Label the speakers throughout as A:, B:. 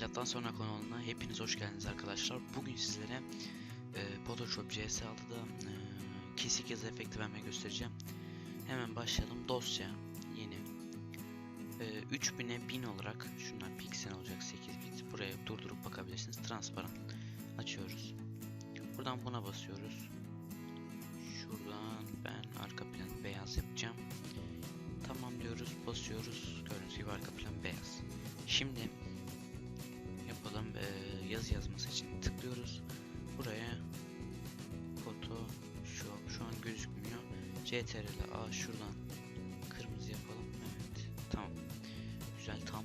A: Milattan sonra kanalına hepiniz hoş geldiniz arkadaşlar. Bugün sizlere e, Photoshop CS6'da e, kesik yazı efekti vermeyi göstereceğim. Hemen başlayalım. Dosya yeni. E, 3000'e 1000 olarak şunlar piksel olacak 8 bit. Buraya durdurup bakabilirsiniz. Transparan açıyoruz. Buradan buna basıyoruz. Şuradan ben arka planı beyaz yapacağım. Tamam diyoruz, basıyoruz. Gördüğünüz gibi arka plan beyaz. Şimdi yazı yazması için tıklıyoruz. Buraya foto şu şu an gözükmüyor. CTRL A şuradan kırmızı yapalım. Evet. Tamam. Güzel tam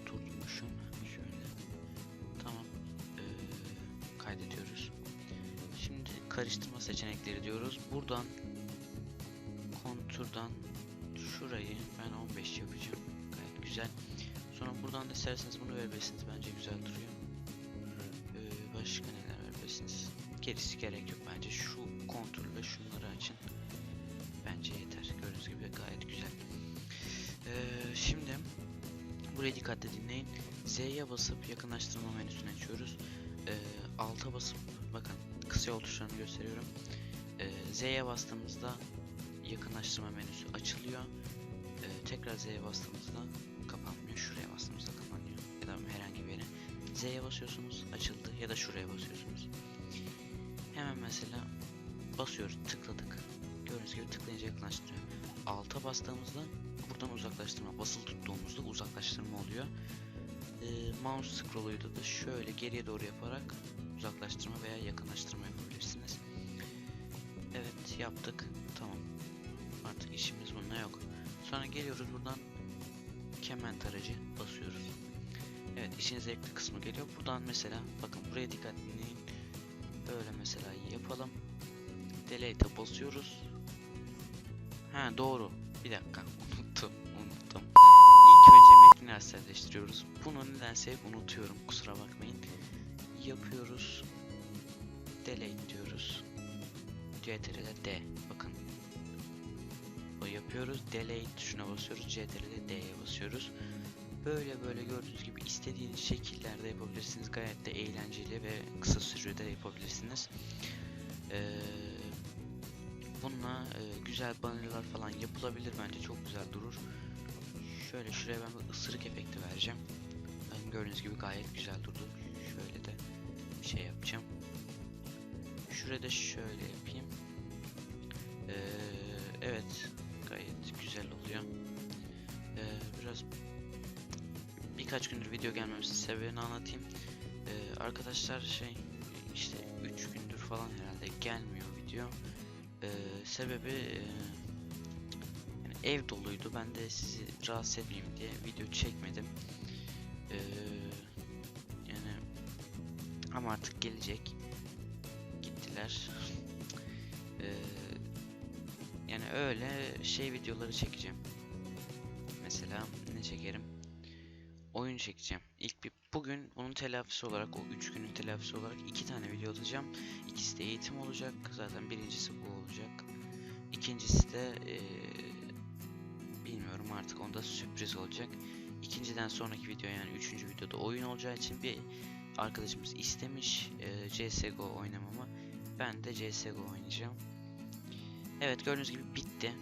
A: oturtmuşum. Şöyle. Tamam. Ee, kaydediyoruz. Şimdi karıştırma seçenekleri diyoruz. Buradan konturdan şurayı ben 15 yapacağım. Gayet güzel. Sonra buradan da isterseniz bunu verebilirsiniz. Bence güzel duruyor. Başka neler verebilirsiniz? Gerisi gerek yok bence. Şu kontrol ve şunları açın. Bence yeter. Gördüğünüz gibi gayet güzel. Ee, şimdi buraya dikkatle dinleyin. Z'ye basıp yakınlaştırma menüsünü açıyoruz. Ee, alta basıp bakın kısa yol tuşlarını gösteriyorum. Ee, Z'ye bastığımızda yakınlaştırma menüsü açılıyor. Ee, tekrar Z'ye bastığımızda kapanmıyor. Şuraya bastığımızda kapanıyor. Ya da herhangi. Z'ye basıyorsunuz açıldı ya da şuraya basıyorsunuz. Hemen mesela basıyoruz tıkladık. Gördüğünüz gibi tıklayınca yakınlaştırıyor. Alta bastığımızda buradan uzaklaştırma. Basılı tuttuğumuzda uzaklaştırma oluyor. Ee, mouse scroll'uyla da şöyle geriye doğru yaparak uzaklaştırma veya yakınlaştırma yapabilirsiniz. Evet yaptık. Tamam. Artık işimiz bununla yok. Sonra geliyoruz buradan kemen tarayıcı basıyoruz. Evet işin zevkli kısmı geliyor. Buradan mesela bakın buraya dikkat dinleyin. Böyle mesela yapalım. Delete'e basıyoruz. Ha doğru. Bir dakika unuttum unuttum. İlk önce metni eserleştiriyoruz. Bunu nedense hep unutuyorum kusura bakmayın. Yapıyoruz. Delete diyoruz. CTRL D. Bakın o yapıyoruz. Delete tuşuna basıyoruz. CTRL D'ye basıyoruz. Böyle böyle gördüğünüz gibi istediğiniz şekillerde yapabilirsiniz. Gayet de eğlenceli ve kısa sürede yapabilirsiniz. Ee, bununla e, güzel bannerlar falan yapılabilir bence çok güzel durur. Şöyle şuraya ben bir ısırık efekti vereceğim. Ben gördüğünüz gibi gayet güzel durdu. Şöyle de bir şey yapacağım. Şurada şöyle yapayım. Ee, evet gayet güzel oluyor. Birkaç gündür video gelmemesinin sebebini anlatayım. Ee, arkadaşlar şey işte 3 gündür falan herhalde gelmiyor video. Ee, sebebi e, yani ev doluydu. Ben de sizi rahatsız etmeyeyim diye video çekmedim. Ee, yani ama artık gelecek. Gittiler. Ee, yani öyle şey videoları çekeceğim. Mesela ne çekerim? İlk bir bugün bunun telafisi olarak o 3 günün telafisi olarak iki tane video atacağım. İkisi de eğitim olacak. Zaten birincisi bu olacak. İkincisi de eee, bilmiyorum artık onda sürpriz olacak. İkinciden sonraki video yani üçüncü videoda oyun olacağı için bir arkadaşımız istemiş eee, CSGO oynamamı. Ben de CSGO oynayacağım. Evet gördüğünüz gibi bitti.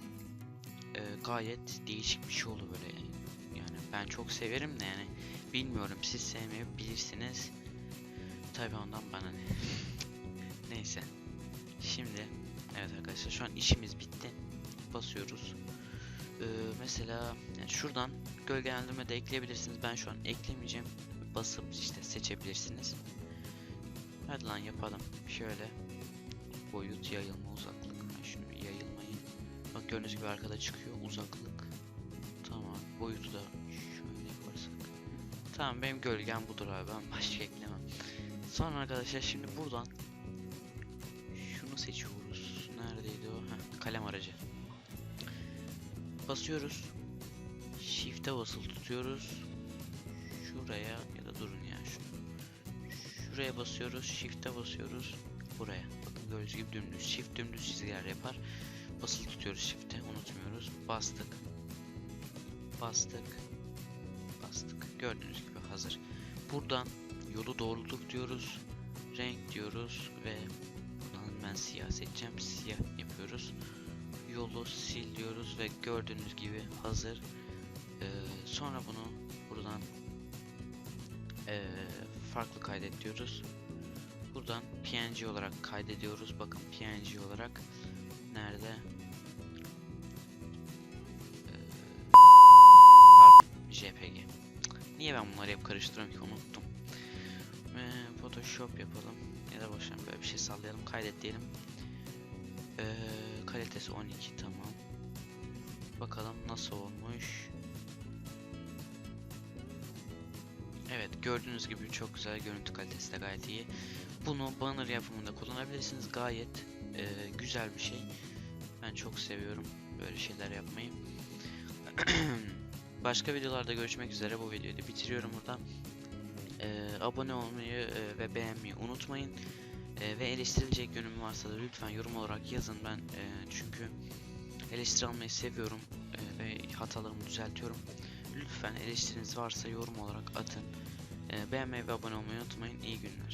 A: Ee, gayet değişik bir şey oldu böyle. Yani ben çok severim de yani bilmiyorum siz sevmeyebilirsiniz. Tabii ondan bana ne. Neyse. Şimdi evet arkadaşlar şu an işimiz bitti. Basıyoruz. Ee, mesela yani şuradan gölgelendirme de ekleyebilirsiniz. Ben şu an eklemeyeceğim. Basıp işte seçebilirsiniz. Hadi lan yapalım. Şöyle boyut yayılma uzaklık. Ben şunu yayılmayı. Bak gördüğünüz gibi arkada çıkıyor uzaklık. Tamam boyutu da. Tamam benim gölgem budur abi ben başka eklemem. Sonra arkadaşlar şimdi buradan şunu seçiyoruz. Neredeydi o? Heh, kalem aracı. Basıyoruz. Shift'e basılı tutuyoruz. Şuraya ya da durun ya şunu. Şuraya basıyoruz. Shift'e basıyoruz. Buraya. Bakın gördüğünüz gibi dümdüz. Shift dümdüz çizgiler yapar. Basılı tutuyoruz shift'e. Unutmuyoruz. Bastık. Bastık. Bastık. Gördüğünüz gibi hazır. buradan yolu doğrultuk diyoruz. Renk diyoruz ve buradan ben siyah seçeceğim. Siyah yapıyoruz. Yolu sil diyoruz ve gördüğünüz gibi hazır. Ee, sonra bunu buradan ee, farklı kaydet diyoruz. Buradan PNG olarak kaydediyoruz. Bakın PNG olarak nerede? Ee, JPG. Niye ben bunları hep karıştırıyorum ki unuttum. Ee, Photoshop yapalım ya da boşver böyle bir şey sallayalım kaydet diyelim. Ee, kalitesi 12 tamam. Bakalım nasıl olmuş. Evet gördüğünüz gibi çok güzel görüntü kalitesi de gayet iyi. Bunu banner yapımında kullanabilirsiniz gayet e, güzel bir şey. Ben çok seviyorum böyle şeyler yapmayı. Başka videolarda görüşmek üzere bu videoyu da bitiriyorum burada. E, abone olmayı e, ve beğenmeyi unutmayın. E, ve eleştirilecek yönüm varsa da lütfen yorum olarak yazın ben e, çünkü eleştiri almayı seviyorum e, ve hatalarımı düzeltiyorum. Lütfen eleştiriniz varsa yorum olarak atın. E, beğenmeyi ve abone olmayı unutmayın. İyi günler.